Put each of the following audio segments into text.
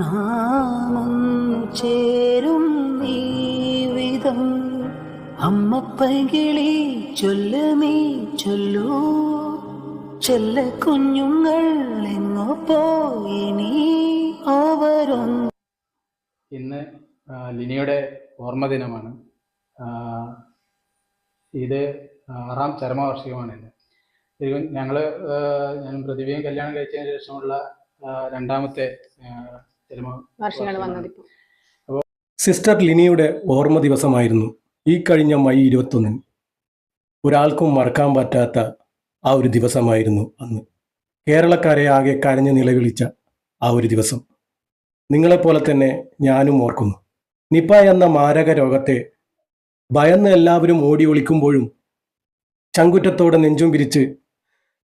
നാമൊന്നു ചേരും വിധം. അമ്മ പൈകിളി ചൊല്ല നീ ചൊല്ലൂ. ചെല്ല കുഞ്ഞുങ്ങൾ എങ്ങോ പോയിനി അവരൊന്നു. ഇന്ന് ലിനിയുടെ ഓർമ്മ ദിനമാണ്. ആ, ഇത് ആറാം ചരമവാർഷികമാണ് ഇന്ന്. ഞങ്ങൾ ഞാൻ പ്രതിഭയും കല്യാണം കഴിച്ചതിന് ശേഷമുള്ള രണ്ടാമത്തെ വർഷങ്ങൾ സിസ്റ്റർ ലിനിയുടെ ഓർമ്മ ദിവസമായിരുന്നു ഈ കഴിഞ്ഞ മെയ് ഇരുപത്തൊന്നിന്. ഒരാൾക്കും മറക്കാൻ പറ്റാത്ത ആ ഒരു ദിവസമായിരുന്നു അന്ന്. കേരളക്കാരെ ആകെ കരഞ്ഞു നിലവിളിച്ച ആ ഒരു ദിവസം. നിങ്ങളെപ്പോലെ തന്നെ ഞാനും ഓർക്കുന്നു. നിപ എന്ന മാരക രോഗത്തെ ഭയന്ന് എല്ലാവരും ഓടി ഒളിക്കുമ്പോഴും ചങ്കുറ്റത്തോടെ നെഞ്ചും പിരിച്ച്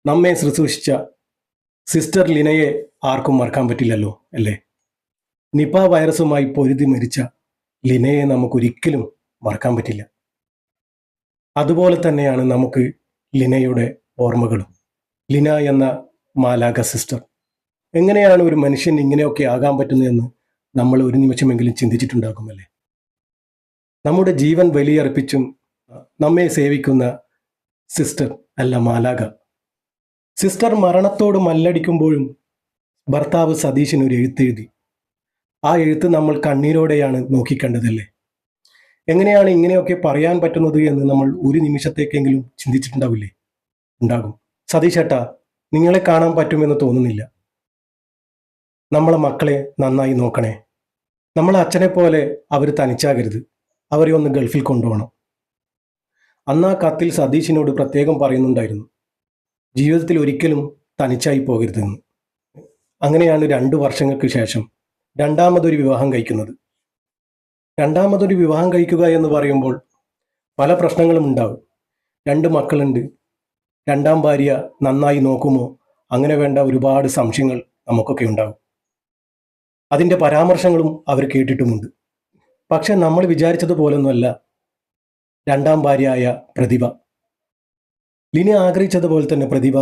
നമ്മെ ശുശ്രൂഷിച്ച സിസ്റ്റർ ലിനയെ ആർക്കും മറക്കാൻ പറ്റില്ലല്ലോ അല്ലേ? നിപ വൈറസുമായി പൊരുതി മരിച്ച ലിനയെ നമുക്കൊരിക്കലും മറക്കാൻ പറ്റില്ല. അതുപോലെ തന്നെയാണ് നമുക്ക് ലിനയുടെ ഓർമ്മകളും. ലിന എന്ന മാലാക സിസ്റ്റർ. എങ്ങനെയാണ് ഒരു മനുഷ്യൻ ഇങ്ങനെയൊക്കെ ആകാൻ പറ്റുന്നതെന്ന് നമ്മൾ ഒരു നിമിഷമെങ്കിലും ചിന്തിച്ചിട്ടുണ്ടാകുമല്ലേ നമ്മുടെ ജീവൻ വലിയർപ്പിച്ചും നമ്മെ സേവിക്കുന്ന സിസ്റ്റർ അല്ല മാലാക സിസ്റ്റർ മരണത്തോട് മല്ലടിക്കുമ്പോഴും ഭർത്താവ് സതീശൻ ഒരു എഴുത്തെഴുതി. ആ എഴുത്ത് നമ്മൾ കണ്ണീരോടെയാണ് നോക്കിക്കണ്ടതല്ലേ? എങ്ങനെയാണ് ഇങ്ങനെയൊക്കെ പറയാൻ പറ്റുന്നത് എന്ന് നമ്മൾ ഒരു നിമിഷത്തേക്കെങ്കിലും ചിന്തിച്ചിട്ടുണ്ടാവില്ലേ? ഉണ്ടാകും. സതീശേട്ടാ നിങ്ങളെ കാണാൻ പറ്റുമെന്ന് തോന്നുന്നില്ല. നമ്മളെ മക്കളെ നന്നായി നോക്കണേ. നമ്മളെ അച്ഛനെ പോലെ അവർ തനിച്ചാകരുത്. അവരെ ഒന്ന് ഗൾഫിൽ കൊണ്ടുപോകണം. അന്ന് ആ കത്തിൽ സതീശിനോട് പ്രത്യേകം പറയുന്നുണ്ടായിരുന്നു. ജീവിതത്തിൽ ഒരിക്കലും തനിച്ചായി പോകരുതെന്ന്. അങ്ങനെയാണ് രണ്ടു വർഷങ്ങൾക്ക് ശേഷം രണ്ടാമതൊരു വിവാഹം കഴിക്കുന്നത്. രണ്ടാമതൊരു വിവാഹം കഴിക്കുക എന്ന് പറയുമ്പോൾ പല പ്രശ്നങ്ങളും ഉണ്ടാവും. രണ്ട് മക്കളുണ്ട്. രണ്ടാം ഭാര്യ നന്നായി നോക്കുമോ? അങ്ങനെ വേണ്ട ഒരുപാട് സംശയങ്ങൾ നമുക്കൊക്കെ ഉണ്ടാവും. അതിന്റെ പരാമർശങ്ങളും അവർ കേട്ടിട്ടുമുണ്ട്. പക്ഷെ നമ്മൾ വിചാരിച്ചതുപോലൊന്നുമല്ല. രണ്ടാം ഭാര്യയായ പ്രതിഭ. ലിനി ആഗ്രഹിച്ചതുപോലെ തന്നെ പ്രതിഭ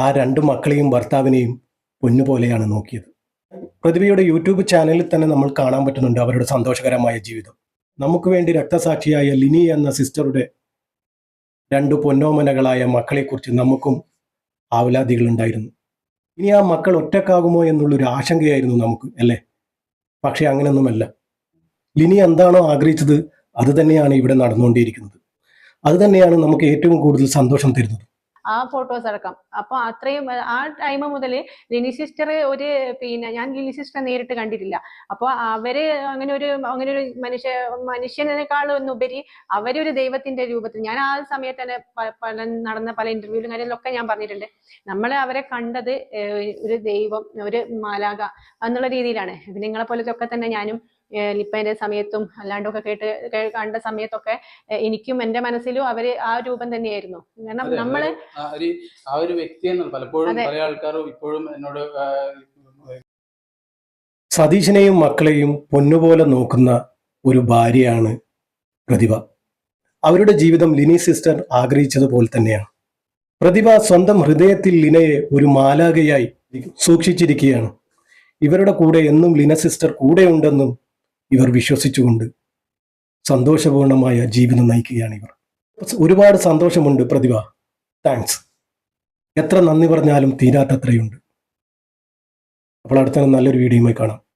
ആ രണ്ട് മക്കളെയും ഭർത്താവിനെയും പൊന്നുപോലെയാണ് നോക്കിയത്. പ്രതിഭയുടെ യൂട്യൂബ് ചാനലിൽ തന്നെ നമ്മൾ കാണാൻ പറ്റുന്നുണ്ട് അവരുടെ സന്തോഷകരമായ ജീവിതം. നമുക്ക് വേണ്ടി രക്തസാക്ഷിയായ ലിനി എന്ന സിസ്റ്ററുടെ രണ്ട് പൊന്നോമനകളായ മക്കളെക്കുറിച്ച് നമുക്കും ആവലാതികളുണ്ടായിരുന്നു ഇനി ആ മക്കൾ ഒറ്റക്കാകുമോ എന്നുള്ളൊരു ആശങ്കയായിരുന്നു നമുക്ക് അല്ലേ? പക്ഷെ അങ്ങനെയൊന്നുമല്ല ലിനി എന്താണോ ആഗ്രഹിച്ചത് അത് തന്നെയാണ് ഇവിടെ നടന്നുകൊണ്ടിരിക്കുന്നത്. അത് തന്നെയാണ് നമുക്ക് ഏറ്റവും കൂടുതൽ സന്തോഷം തരുന്നത്. ആ ഫോട്ടോസ് അടക്കം. അപ്പൊ അത്രയും ആ ടൈം മുതൽ ലിനി സിസ്റ്റർ ഒരു പിന്നെ ഞാൻ ലിനി സിസ്റ്ററെ നേരിട്ട് കണ്ടിട്ടില്ല. അപ്പൊ അവർ അങ്ങനെ ഒരു അങ്ങനെ ഒരു മനുഷ്യ മനുഷ്യനേക്കാളും ഉപരി അവരൊരു ദൈവത്തിന്റെ രൂപത്തിൽ ഞാൻ ആ സമയത്ത് തന്നെ പല നടന്ന പല ഇന്റർവ്യൂവിലും കാര്യങ്ങളിലൊക്കെ ഞാൻ പറഞ്ഞിട്ടുണ്ട്. നമ്മൾ അവരെ കണ്ടത് ഒരു ദൈവം ഒരു മാലാക എന്നുള്ള രീതിയിലാണ്. നിങ്ങളെ പോലത്തെ ഒക്കെ തന്നെ ഞാനും ഏഹ് സമയത്തും സമയത്തും അല്ലാണ്ടൊക്കെ കേട്ട് കണ്ട സമയത്തൊക്കെ എനിക്കും എന്റെ മനസ്സിലും അവർ ആ രൂപം തന്നെയായിരുന്നു. കാരണം നമ്മൾ ആ ഒരു ആ ഒരു വ്യക്തി പലപ്പോഴും പല ആൾക്കാരും ഇപ്പോഴും എന്നോട് സതീശനെയും മക്കളെയും പൊന്നുപോലെ നോക്കുന്ന ഒരു ഭാര്യയാണ് പ്രതിഭ. അവരുടെ ജീവിതം ലിനി സിസ്റ്റർ ആഗ്രഹിച്ചതുപോലെ തന്നെയാണ്. പ്രതിഭ സ്വന്തം ഹൃദയത്തിൽ ലിനയെ ഒരു മാലാകയായി സൂക്ഷിച്ചിരിക്കുകയാണ്. ഇവരുടെ കൂടെ എന്നും ലിന സിസ്റ്റർ കൂടെയുണ്ടെന്നും ഇവർ വിശ്വസിച്ചുകൊണ്ട് സന്തോഷപൂർണമായ ജീവിതം നയിക്കുകയാണ് ഇവർ ഒരുപാട് സന്തോഷമുണ്ട് പ്രതിഭ. താങ്ക്സ് എത്ര നന്ദി പറഞ്ഞാലും തീരാത്തത്രയുണ്ട് അപ്പോൾ അടുത്ത നല്ലൊരു വീഡിയോയുമായി കാണാം.